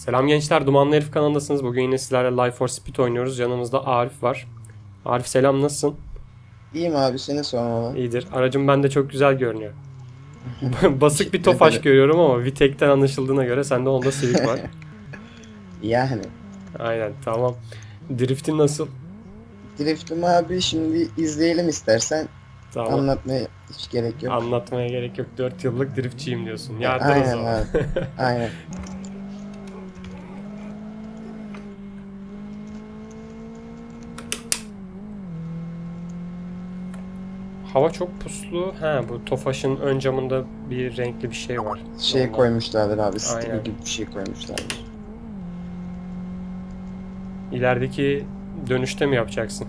Selam gençler, Dumanlı Herif kanalındasınız. Bugün yine sizlerle Life for Speed oynuyoruz. Yanımızda Arif var. Arif selam, nasılsın? İyiyim abi seni sormalı. İyidir. Aracım bende çok güzel görünüyor. Basık bir Tofaş görüyorum ama Vitek'ten anlaşıldığına göre sende onda Civic var. Yani. Aynen, tamam. Driftin nasıl? Drift'im abi şimdi izleyelim istersen. Tamam. Anlatmaya hiç gerek yok. Anlatmaya gerek yok. 4 yıllık driftçiyim diyorsun. Yardırız Aynen ama. abi. Aynen. Hava çok puslu. Ha bu Tofaş'ın ön camında bir renkli bir şey var. Şey Ondan. koymuşlardır abi. Aynen. gibi bir şey koymuşlardır. İlerideki dönüşte mi yapacaksın?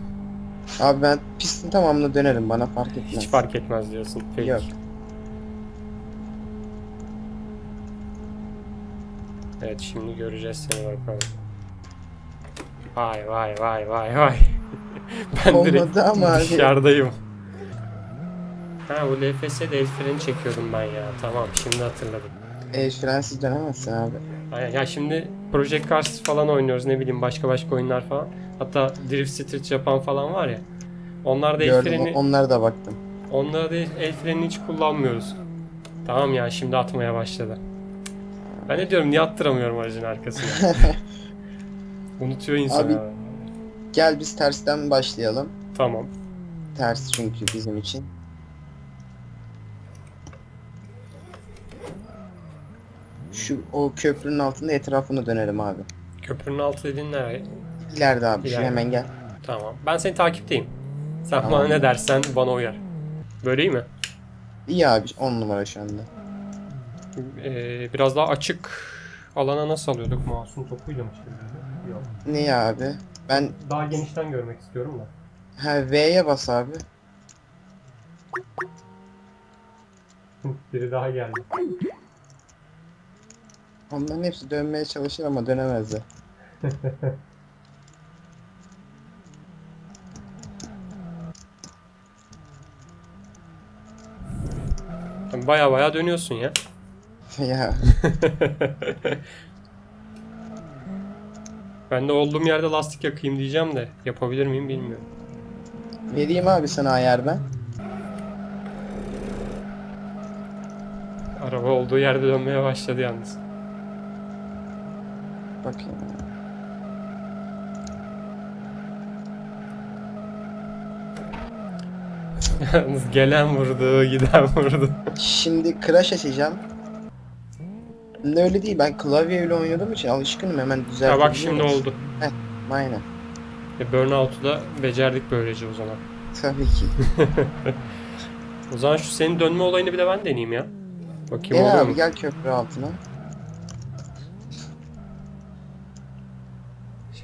Abi ben pistin tamamını dönerim bana fark etmez. Hiç fark etmez diyorsun. Peki. Yok. Evet şimdi göreceğiz seni bakalım. Vay vay vay vay vay. ben direkt Olmadı ama abi. dışarıdayım. Ha bu LFS'de el freni çekiyordum ben ya. Tamam şimdi hatırladım. E, frensiz dönemezsin abi. Aynen. Ya şimdi Project Cars falan oynuyoruz ne bileyim başka başka oyunlar falan. Hatta Drift Street yapan falan var ya. Onlar da el Gördüm freni, onlara da baktım. onlara da el frenini hiç kullanmıyoruz. Tamam ya şimdi atmaya başladı. Ben ne diyorum niye attıramıyorum aracın arkasına. Unutuyor insan. Abi- ha. Gel biz tersten başlayalım. Tamam. Ters çünkü bizim için. Şu o köprünün altında etrafını dönelim abi. Köprünün altı dediğin nereye? İleride abi şu İleride. hemen gel. Tamam. Ben seni takipteyim. Sen Tamam. bana ne dersen bana uyar. Böyle iyi mi? İyi abi 10 numara şu anda. Ee, biraz daha açık alana nasıl alıyorduk? Mouse'un topuyla mı çeviriyorduk? Yok. Niye abi? Ben Daha genişten görmek istiyorum da. ha V'ye bas abi. Biri daha geldi. Onların hepsi dönmeye çalışır ama dönemezler. Baya baya dönüyorsun ya. ya Ben de olduğum yerde lastik yakayım diyeceğim de yapabilir miyim bilmiyorum. vereyim abi sana ayar ben. Araba olduğu yerde dönmeye başladı yalnız. Bakayım. Yalnız gelen vurdu, giden vurdu. Şimdi crash açacağım. Ne öyle değil ben klavyeyle oynadığım için alışkınım hemen Ya düzeltebiliyorum. bak şimdi oldu. Aynen. E, Burnout'u da becerdik böylece o zaman. Tabii ki. O zaman şu senin dönme olayını bir de ben deneyeyim ya. Bakayım Gel oluyor abi mu? gel köprü altına.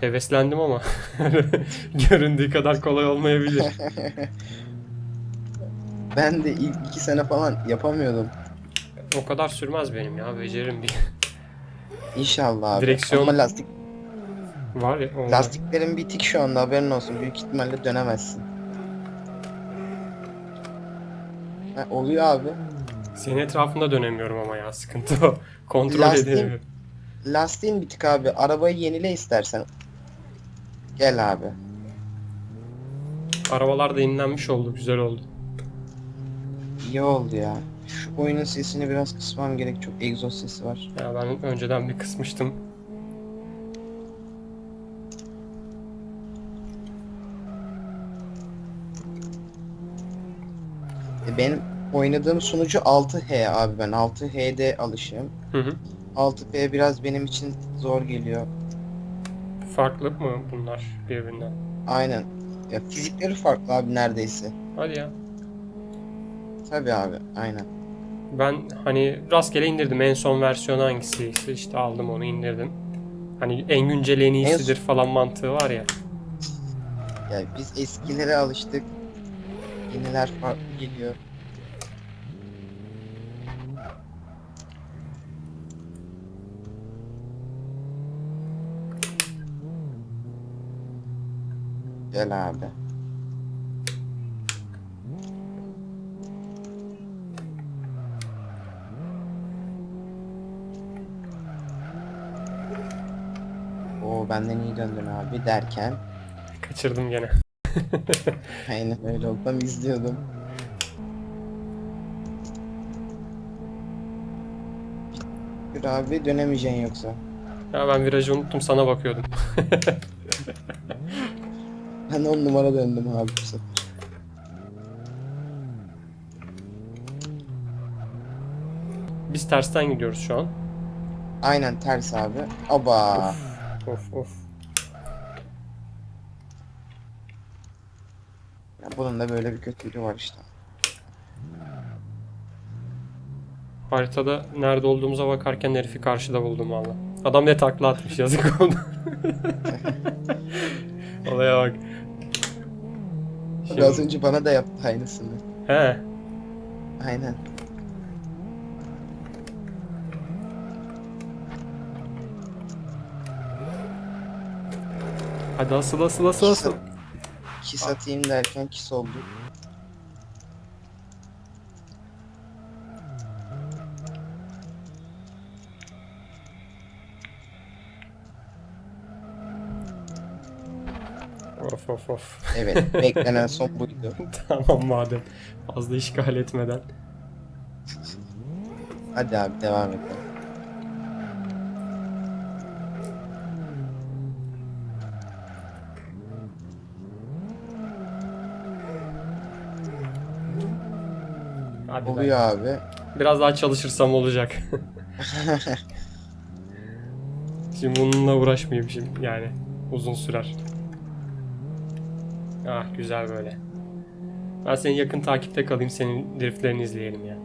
Heveslendim ama göründüğü kadar kolay olmayabilir. Ben de ilk iki sene falan yapamıyordum. o kadar sürmez benim ya. Beceririm bir. İnşallah abi. Direksiyon- Ama lastik, Var ya. onda. lastiklerin bitik şu anda haberin olsun. Büyük ihtimalle dönemezsin. Ha, oluyor abi. Senin etrafında dönemiyorum ama ya. Sıkıntı o. Kontrol Lastiğin- edemiyorum. Lastiğin bitik abi. Arabayı yenile istersen. Gel abi. Arabalar da yenilenmiş oldu. Güzel oldu. İyi oldu ya. Şu oyunun sesini biraz kısmam gerek. Çok egzoz sesi var. Ya ben önceden bir kısmıştım. E, benim oynadığım sunucu 6H abi ben 6H'de alışığım. Hı hı. 6P biraz benim için zor geliyor. Farklı mı bunlar birbirinden? Aynen. Ya fizikleri farklı abi neredeyse. Hadi ya. Tabii abi aynen. Ben hani rastgele indirdim. En son versiyon hangisiyse işte aldım onu indirdim. Hani en güncel en iyisidir falan mantığı var ya. Ya biz eskilere alıştık. Yeniler farklı geliyor. Gel abi. Oo benden iyi döndün abi derken. Kaçırdım gene. Aynen öyle oldu. Ben izliyordum. Bir abi dönemeyeceksin yoksa. Ya ben virajı unuttum sana bakıyordum. Ben on numara döndüm abi bu sefer. Biz tersten gidiyoruz şu an. Aynen ters abi. Aba. Of of. Ya bunun da böyle bir kötülüğü var işte. Haritada nerede olduğumuza bakarken herifi karşıda buldum valla. Adam ne takla atmış yazık oldu. Olaya bak. Abi az önce bana da yaptı aynısını. He. Aynen. Hadi asıl asıl asıl asıl. Kiss atayım derken kiss oldu. Of of of. Evet beklenen son buydu. tamam madem. Fazla işgal etmeden. Hadi abi devam edelim. Hadi ben- Oluyor abi. Biraz daha çalışırsam olacak. Şimdi bununla uğraşmayayım şimdi yani. Uzun sürer. Ah güzel böyle. Ben senin yakın takipte kalayım senin driftlerini izleyelim ya.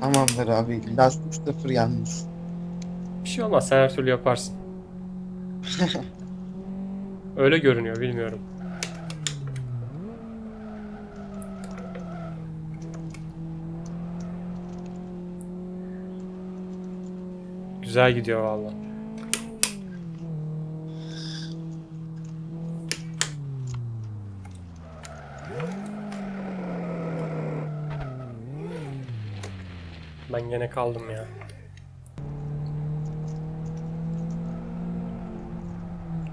Tamamdır abi. Lastik sıfır yalnız. Bir şey olmaz sen her türlü yaparsın. Öyle görünüyor bilmiyorum. Güzel gidiyor valla. Ben gene kaldım ya.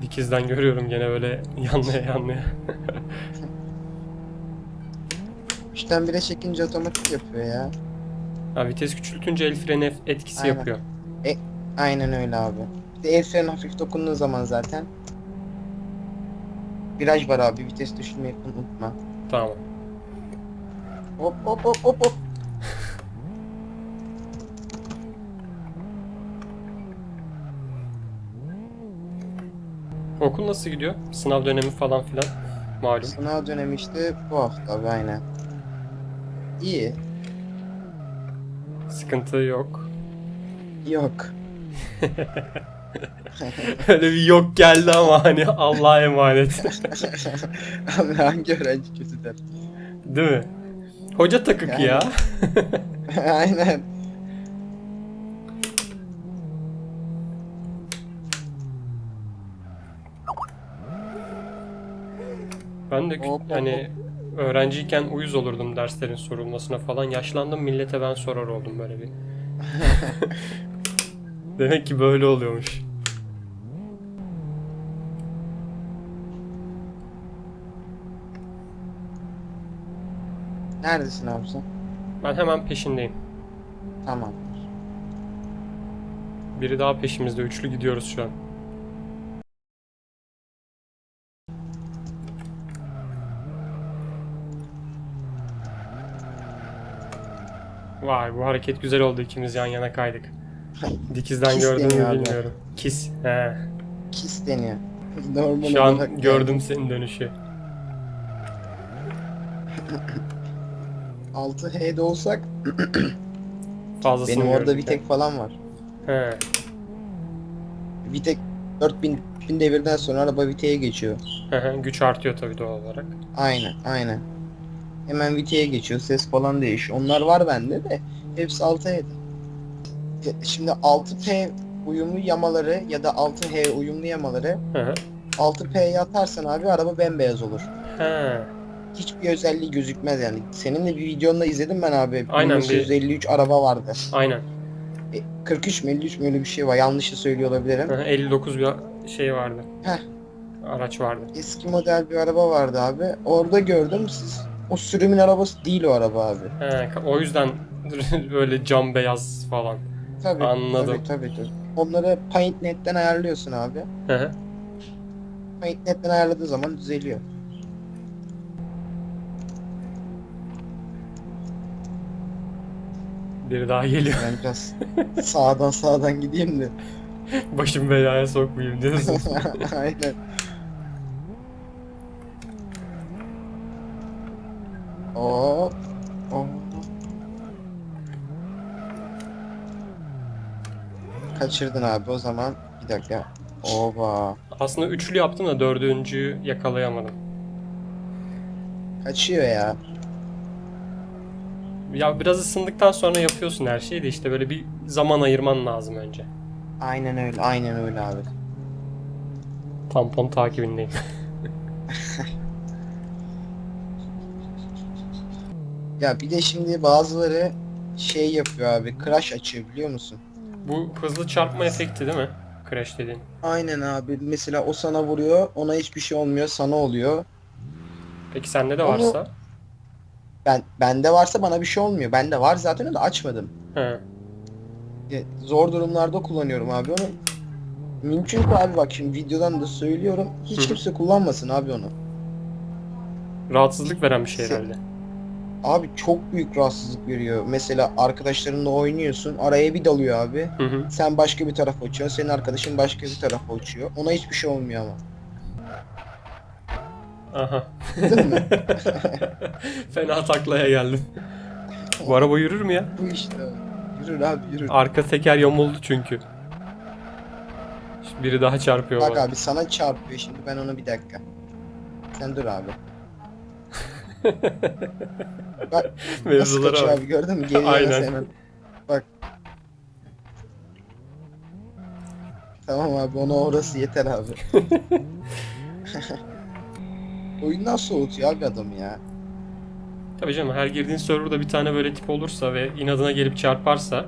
Dikizden görüyorum gene böyle yanlaya yanlaya. Üçten bire çekince otomatik yapıyor ya. Ha, vites küçültünce el freni etkisi Aynen. yapıyor. Aynen öyle abi. Bir de el freni hafif dokunduğun zaman zaten. Viraj var abi. Vites düşürmeyi unutma. Tamam. Hop hop hop hop hop. Okul nasıl gidiyor? Sınav dönemi falan filan. Malum. Sınav dönemi işte bu hafta aynen. İyi. Sıkıntı yok. Yok. Öyle bir yok geldi ama hani Allah'a emanet. abi hangi öğrenci kötü der? Değil mi? Hoca takık Yani. ya. aynen. Ben de Hop, hop, hani öğrenciyken uyuz olurdum derslerin sorulmasına falan. Yaşlandım millete ben sorar oldum böyle bir. Demek ki böyle oluyormuş. Neredesin abi sen? Ben hemen peşindeyim. Tamam. Biri daha peşimizde. Üçlü gidiyoruz şu an. Vay bu hareket güzel oldu. İkimiz yan yana kaydık. Dikizden Kiss deniyor abi. bilmiyorum. Kiss. He. Kiss deniyor. Normal Şu olarak an gördüm senin dönüşü. 6H'de olsak Fazlasını benim orada gördük Vitek falan var. He. Vitek 4000 bin devirden sonra araba Vitek'e geçiyor. Hı hı, Güç artıyor tabii doğal olarak. Aynen aynen. Hemen Vitek'e geçiyor. Ses falan değişiyor. Onlar var bende de. Hepsi 6H'de. Ya Şimdi 6P uyumlu yamaları ya da 6H uyumlu yamaları Hı hı. 6P'ye atarsan abi araba bembeyaz olur. He. Hiçbir özelliği gözükmez yani. Senin de bir videonda izledim ben abi. Aynen, bir- 1953 araba vardı. Aynen. E, 43 mi 53 mi öyle bir şey var. Yanlışı söylüyor olabilirim. Hı hı, 59 bir şey vardı. Heh. Araç vardı. Eski model bir araba vardı abi. Orada gördüm siz. O sürümün arabası değil o araba abi. He, o yüzden böyle cam beyaz falan. Tabii. Anladım. Tabii tabii. tabii. Onları PaintNet'ten ayarlıyorsun abi. Hı hı. PaintNet'ten ayarladığı zaman düzeliyor. Biri daha geliyor. Ben biraz sağdan sağdan gideyim de. Başım belaya sokmayayım diyorsun. Aynen. Kaçırdın abi o zaman. Bir dakika. Oba. Aslında üçlü yaptım da dördüncüyü yakalayamadım. Kaçıyor ya. Ya biraz ısındıktan sonra yapıyorsun her şeyi de işte böyle bir zaman ayırman lazım önce. Aynen öyle. Aynen öyle abi. Tampon takibindeyim. Ya bir de şimdi bazıları şey yapıyor abi. Crash açıyor biliyor musun? Bu hızlı çarpma efekti değil mi? Crash dediğin. Aynen abi. Mesela o sana vuruyor. Ona hiçbir şey olmuyor. Sana oluyor. Peki sende de Onu- varsa? Ben bende varsa bana bir şey olmuyor. Bende var zaten de açmadım. He. Ya, Zor durumlarda kullanıyorum abi onu. Mümkün ki abi bak şimdi videodan da söylüyorum. Hiç Hı. kimse kullanmasın abi onu. Rahatsızlık veren bir şey Se- herhalde. Abi çok büyük rahatsızlık veriyor. Mesela arkadaşlarınla oynuyorsun. Araya bir dalıyor abi. Hı hı. Sen başka bir tarafa uçuyorsun. Senin arkadaşın başka bir tarafa uçuyor. Ona hiçbir şey olmuyor ama. Aha. Değil mi? Fena taklaya geldim. Bu araba yürür mü ya? Bu işte. Yürür abi yürür. Arka teker yamuldu çünkü. Şimdi biri daha çarpıyor Bak bana. abi sana çarpıyor şimdi ben onu bir dakika. Sen dur abi. Bak nasıl Mevzulara kaçıyor bak. abi gördün mü? Geriye Aynen. hemen. Bak. Tamam abi ona orası yeter abi. Oyundan soğutuyor abi adamı ya. Tabii canım her girdiğin serverda bir tane böyle tip olursa ve inadına gelip çarparsa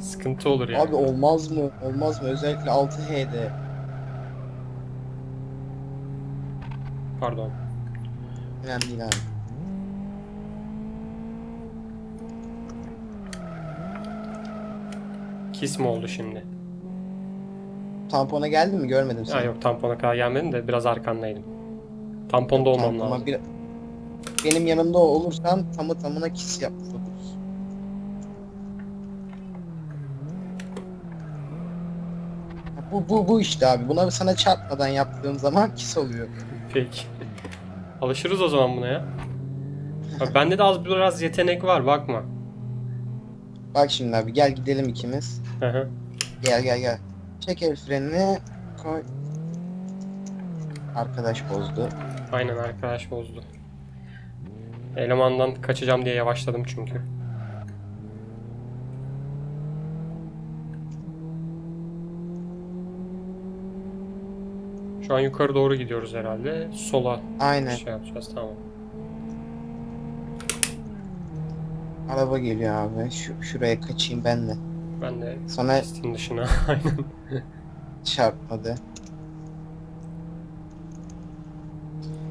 sıkıntı olur yani. Abi olmaz mı? Olmaz mı? Özellikle 6H'de. Pardon. Önemli değil Kiss mi oldu şimdi? Tampona geldi mi? Görmedim seni. Ha yok tampona kadar gelmedim de biraz arkandaydım. Tamponda olmam Tampona lazım. bir- Benim yanımda olursan tamı tamına kiss yapmış oluruz. Bu, bu, bu işte abi. Buna sana çarpmadan yaptığım zaman kiss oluyor. Peki. Alışırız o zaman buna ya. Bak, bende de az biraz yetenek var bakma. Bak şimdi abi gel gidelim ikimiz. Hı hı. Gel gel gel. Çek el frenini koy. Arkadaş bozdu. Aynen arkadaş bozdu. Elemandan kaçacağım diye yavaşladım çünkü. Şu an yukarı doğru gidiyoruz herhalde. Sola Aynen. şey yapacağız tamam. Araba geliyor abi. Şu, şuraya kaçayım ben de. Ben de Sana pistin dışına aynen. çarpmadı.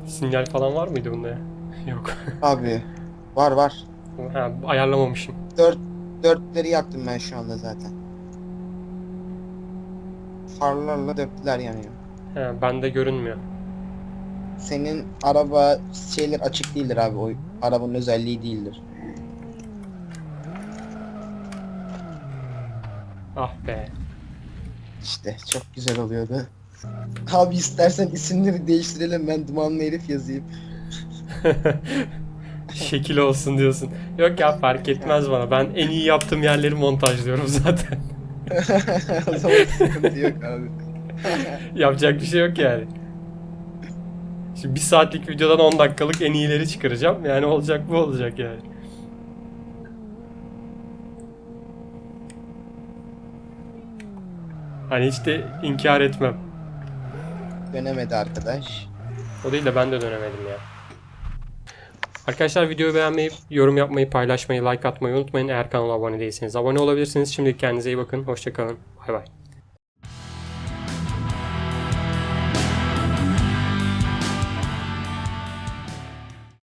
Sinyal falan var mıydı bunda ya? Yok. Abi var var. Ha, ayarlamamışım. Dört, dörtleri yaktım ben şu anda zaten. Farlarla dörtler yanıyor. He, bende görünmüyor. Senin araba şeyler açık değildir abi. O arabanın özelliği değildir. Ah be. İşte çok güzel oluyordu. Abi istersen isimleri değiştirelim ben dumanlı herif yazayım. Şekil olsun diyorsun. Yok ya fark etmez bana. Ben en iyi yaptığım yerleri montajlıyorum zaten. o zaman sıkıntı yok abi. Yapacak bir şey yok yani. Şimdi bir saatlik videodan 10 dakikalık en iyileri çıkaracağım. Yani olacak bu olacak yani. Hani hiç de inkar etmem. Dönemedi arkadaş. O değil de ben de dönemedim ya. Arkadaşlar videoyu beğenmeyi, yorum yapmayı, paylaşmayı, like atmayı unutmayın. Eğer kanala abone değilseniz abone olabilirsiniz. Şimdi kendinize iyi bakın. Hoşçakalın. Bay bay.